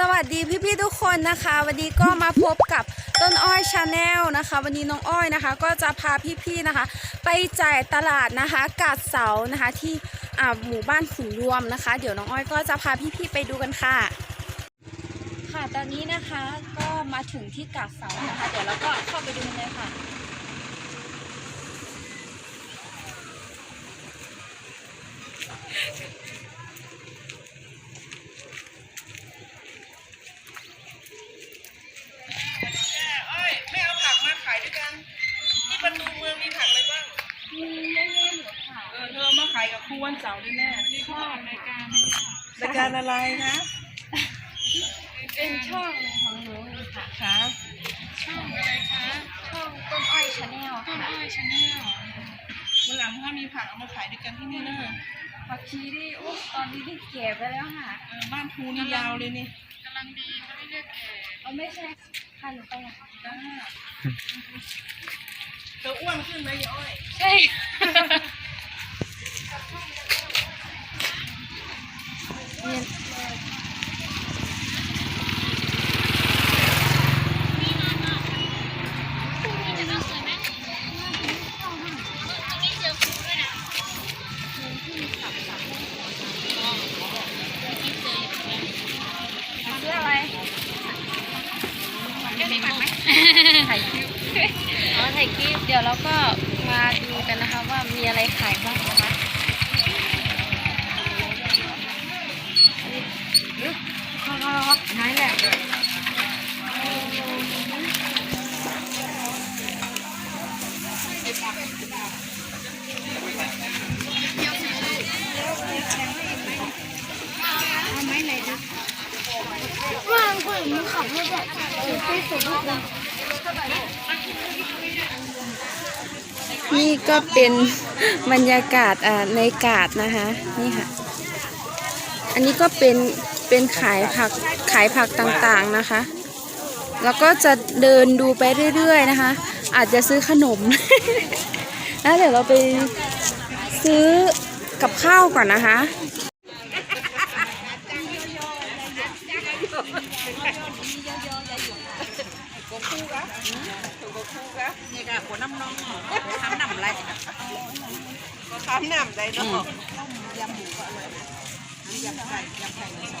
สวัสดีพี่ๆทุกคนนะคะ วันนี้ก็มาพบกับต้นอ้อยชาแนลนะคะ วันนี้น้องอ้อยนะคะ ก็จะพาพี่ๆนะคะ ไปจ่ายตลาดนะคะกาดเสานะคะ ที่อ่าหมู่บ้านขุนรวมนะคะ เดี๋ยวน้องอ้อยก็จะพาพี่ๆไปดูกันค่ะ ค่ะตอนนี้นะคะก็มาถึงที่กาดเสานะคะ เดี๋ยวเราก็เข้าไปดูกันเลยค่ะ เอ้ยไม่เอาผักมาขายด้วยกัน ที่ประตูเมืองมีผักอะไรบ้าง มีเยอะๆอยู่ค่ะ เออเธอเอามาขายกับครูวัน เสาร์ด้วยแม่ค่ะรายการรายการอะไรนะเป็นช่องของหนูค่ะคะช่องอะไรคะช่องต้นอ้อยชาแนลค่ะวันหลังถ้ามีผักเอามาขายด้วยกันที่นี่นะผักชีนี่โอ้ตอนนี้ที่เก็บไปแล้วค่ะเออบ้านครูนี่ยาวเลยนี่เอาไม่ใช่ค่ะหนูไปอะจ้าเธออ้วนขึ้นไหมยายอ้อยใช่ ส่คลิป เดี๋ยวเราก็มาดูกันนะคะว่ามีอะไรขายบ้างนะคะไหนแหละว่างคนมึงขับรถแบบไปสุดเลยนี่ นี่ก็เป็นบรรยากาศอ่าในกาดนะคะนี่ค่ะ อันนี้ก็เป็นเป็นขายผักขายผักต่างๆนะคะ แล้วก็จะเดินดูไปเรื่อยๆนะคะ อาจจะซื้อขนมแล้วเดี๋ยวเราไปซื้อกับข้าวก่อนนะคะ นี่ค่ะหัวน้ำน้องทำน้ำอะไรก็ทำน้ำได้เนาะยำหมูก็อร่อยนะยำไก่ยำไก่ในสอ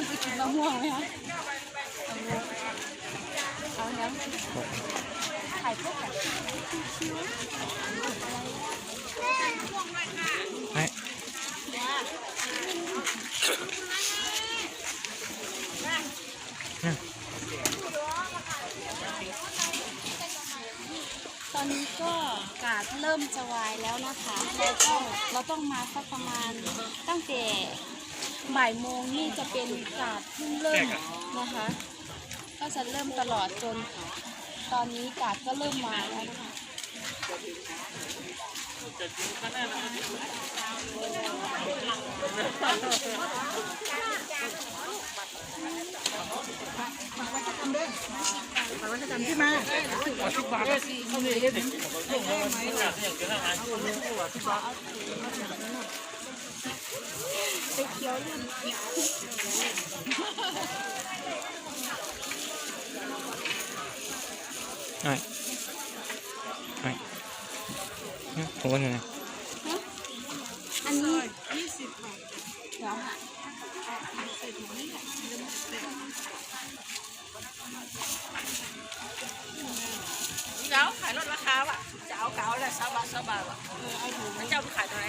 งจุดมะม่วขายดีเลยขายพว่าตอนนี้ก็กาดเริ่มจะวายแล้วนะคะเราต้องเราต้องมาสักประมาณตั้งแต่ บ่ายโมงนี่จะเป็นกาดเพิ่งเริ่มนะคะ ก็จะเริ่มตลอดจน ตอนนี้กาดก็เริ่มมาแล้วนะคะที่มาสิบบาทสิเขาเลยสิบบาท วค่ะเจ้าขายลดราคาว่ะจะเอาเก๋าแหละสบาทสบาทว่ะเออเอาอยู่มันเจ้าไปขายตัวไหน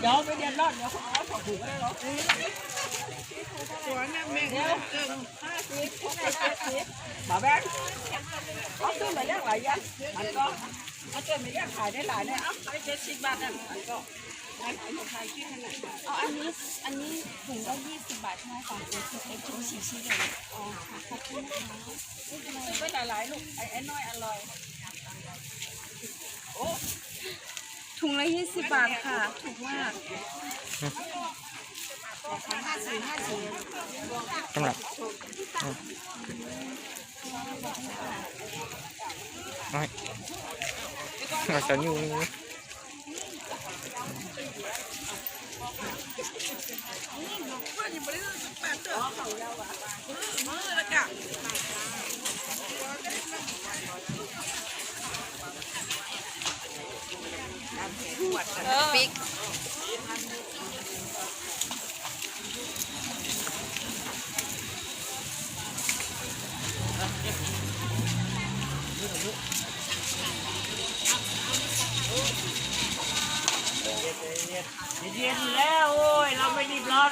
เดี๋ยวไปเรียนรอดเดี๋ยวเขาเอาสองถุงได้หรอตัวนั่นแม่งเดี๋ยวห้าสิบหกสิบเจ็ดสิบมาแบงค์เขาซื้อมาเยอะหลายยังมันก็เขาเจอมาเยอะขายได้หลายเนี่ยเอ้าไปเจ็ดสิบบาทนั่นมันก็ได้ขายของใครที่ขนาดเอาอันนี้อันนี้ถุงละยี่สิบบาทใช่ไหมคะเดี๋ยวสิบเอ็ดถุงสี่ชิ้นเลยอ๋อค่ะขอบคุณนะคะซื้อไปหลายๆลูกไอ้น้อยอร่อยโอ้ ถุงละยี่สิบบาทค่ะถูกมากสำหรับไม่เราจะอยู่ ปิกเย็นแล้ว โอ้ย เราไม่รีบร้อน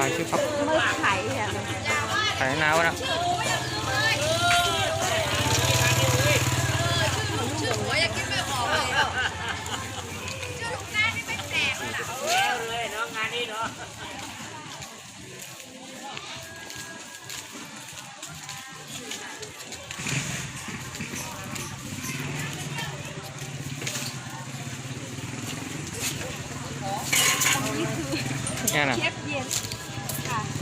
หายชื่อครับเมื่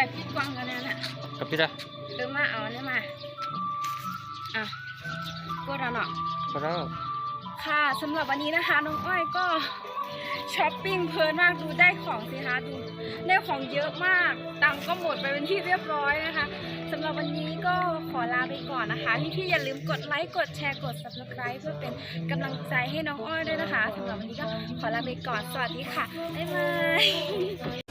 แบบพี่กวางกันเนี่ยน่ะกับพี่ละเดินมาเอาเนี่ยมาอะก็แล้วเนาะก็แล้วค่ะสำหรับวันนี้นะคะ น้องอ้อยก็ช้อปปิ้งเพลินมากดูได้ของสิคะดูได้ของเยอะมากตังค์ก็หมดไปเป็นที่เรียบร้อยนะคะสำหรับวันนี้ก็ขอลาไปก่อนนะคะพี่ๆอย่าลืมกดไลค์กดแชร์กด subscribe เพื่อเป็นกำลังใจให้น้องอ้อยด้วยนะคะสำหรับวันนี้ก็ขอลาไปก่อนสวัสดีค่ะบ๊ายบาย